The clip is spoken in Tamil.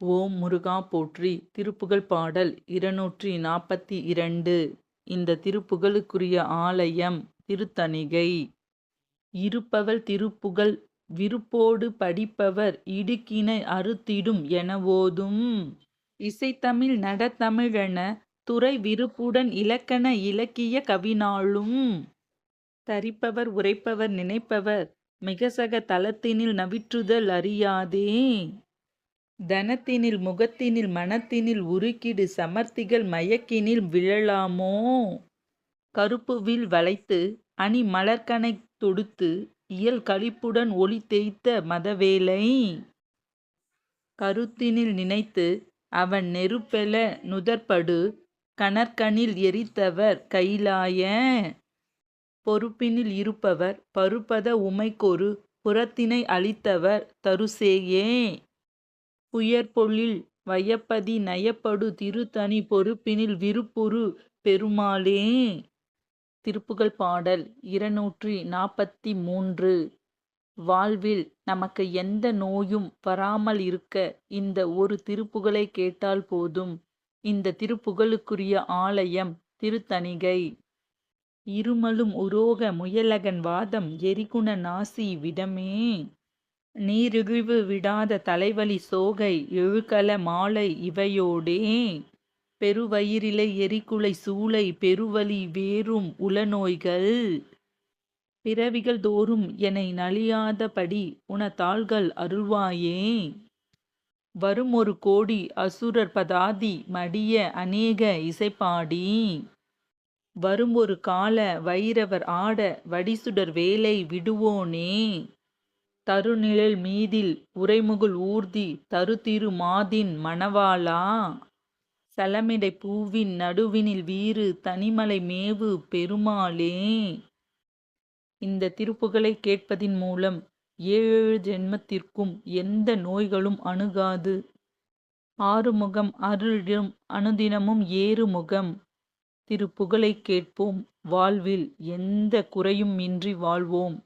ஓம் முருகா போற்றி. திருப்புகழ் பாடல் இருநூற்றி நாற்பத்தி இரண்டு இந்த திருப்புகழுக்குரிய ஆலயம் திருத்தணிகை. இருப்பவர் திருப்புகழ் விருப்போடு படிப்பவர் இடுக்கினை அறுத்திடும் எனவோதும் இசைத்தமிழ் நடத்தமிழென துறை விருப்புடன் இலக்கண இலக்கிய கவினாலும். தரிப்பவர் உரைப்பவர் நினைப்பவர் மிகசக தளத்தினில் நவிற்றுதல் அறியாதே. தனத்தினில் முகத்தினில் மனத்தினில் உருக்கிடு சமர்த்திகள் மயக்கினில் விழலாமோ? கருப்புவில் வளைத்து அணி மலர்கனை தொடுத்து இயல் கழிப்புடன் ஒளி தேய்த்த மதவேலை. கருத்தினில் நினைத்து அவன் நெருப்பெல நுதற்படு கணற்கனில் எரித்தவர் கைலாய. பொறுப்பினில் இருப்பவர் பருப்பத உமைக்கொரு புறத்தினை அளித்தவர் தருசேயே. புயற்பொழில் வையப்பதி நயப்படு திருத்தணி பொறுப்பினில் விருப்புரு பெருமாளே. திருப்புகழ் பாடல் இருநூற்றி நாற்பத்தி மூன்று வாழ்வில் நமக்கு எந்த நோயும் வராமல் இருக்க இந்த ஒரு திருப்புகழைக் கேட்டால் போதும். இந்த திருப்புகழுக்குரிய ஆலயம் திருத்தணிகை. இருமலும் உரோக முயலகன் வாதம் எரிகுண நாசி விடமே. நீரிழிவு விடாத தலைவலி சோகை எழுகல மாலை இவையோடே. பெருவயிரிலை எரிக்குலை சூளை பெருவலி வேறும் உளநோய்கள். பிறவிகள் தோறும் என்னை நலியாதபடி உனத்தாள்கள் அருள்வாயே. வரும் ஒரு கோடி அசுரர் பதாதி மடிய அநேக இசைப்பாடி. வரும் ஒரு கால வைரவர் ஆட வடிசுடர் வேலை விடுவோனே. தருநிழல் மீதில் உறைமுகுல் ஊர்தி தருதிரு மாதின் மணவாளா? சலமிடை பூவின் நடுவினில் வீறு தனிமலை மேவு பெருமாளே. இந்த திருப்புகளை கேட்பதின் மூலம் ஏழு ஜென்மத்திற்கும் எந்த நோய்களும் அணுகாது. ஆறுமுகம் அருளிடும் அனுதினமும் ஏறுமுகம். திருப்புகழை கேட்போம் வாழ்வில் எந்த குறையும் இன்றி வாழ்வோம்.